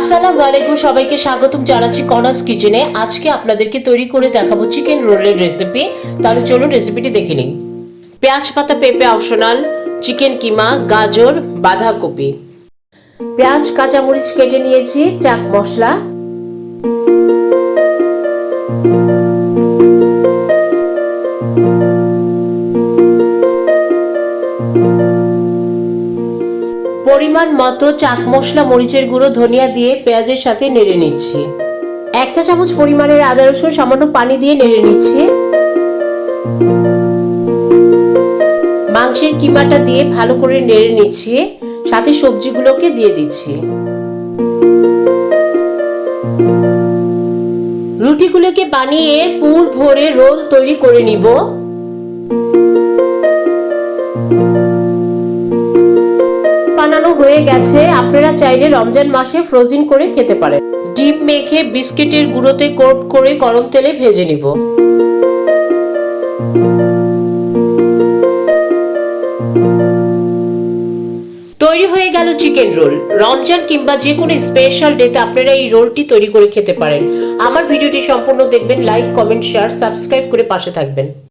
আসসালামু আলাইকুম, সবাইকে স্বাগতম জানাচ্ছি কনাস কিচেনে। আজকে আপনাদেরকে তৈরি করে দেখাবো চিকেন রোলের রেসিপি। তাহলে চলুন রেসিপিটি দেখে নিন পেঁয়াজ পাতা পেঁপে অপশনাল, চিকেন কিমা, গাজর, বাঁধাকপি। পেঁয়াজ, কাঁচামরিচ কেটে নিয়েছি চাক মশলা পরিমাণ মতো চাক মশলা, মরিচের গুঁড়ো, ধনিয়া দিয়ে পেঁয়াজের সাথে নেড়ে নিচ্ছি। এক চা চামচ পরিমাণের আদা, রসুন, সামান্য পানি দিয়ে নেড়ে নিচ্ছি। মাংসের কিমাটা দিয়ে ভালো করে নেড়ে নিচ্ছি। সাথে সবজিগুলোকে দিয়ে দিচ্ছি। রুটিগুলোকে বানিয়ে পুর ভরে রোল তৈরি করে নিব। হয়ে গেছে, আপনারা চাইলে রমজান মাসে ফ্রোজিন করে খেতে পারেন। ডিম মেখে বিস্কিটের গুঁড়োতে কোট করে গরম তেলে ভেজে নিব। তৈরি হয়ে গেল চিকেন রোল। রমজান কিংবা যে কোনো স্পেশাল ডেতে আপনারা এই রোলটি তৈরি করে খেতে পারেন। আমার ভিডিওটি সম্পূর্ণ দেখবেন লাইক কমেন্ট শেয়ার সাবস্ক্রাইব করে পাশে থাকবেন।